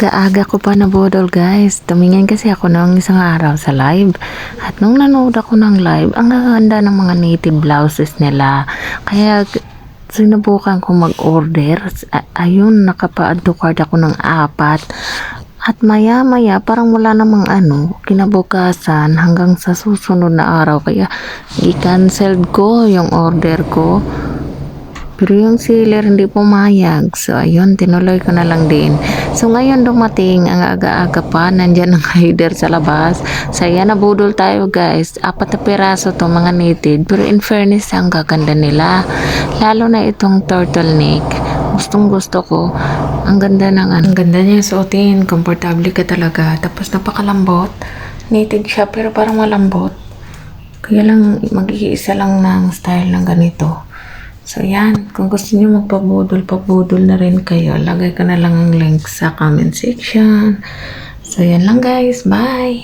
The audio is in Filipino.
Kaaga ko pa nabudol guys. Tumingin kasi ako noong isang araw sa live. At nung nanood ako ng live, ang gaganda ng mga native blouses nila. Kaya sinubukan ko mag-order. Ayun, cart ako ng apat. At maya maya parang wala namang ano, kinabukasan hanggang sa susunod na araw. Kaya i-cancelled ko yung order ko. Pero yung sealer hindi pumayag. So, ayun, tinuloy ko na lang din. So, ngayon dumating, ang aga-aga pa, nandyan ang rider sa labas. So, ayan, nabudol tayo guys. Apat na piraso to mga native. Pero in fairness, ang gaganda nila. Lalo na itong turtleneck. Gustong gusto ko. Ang ganda ng ano. Ang ganda niya suotin. Komportable ka talaga. Tapos napakalambot. Native siya pero parang malambot. Kaya lang, mag-iisa lang ng style ng ganito. So, yan. Kung gusto niyo magpabudol, pabudol na rin kayo. Lagay ko na lang ang link sa comment section. So, yan lang guys. Bye!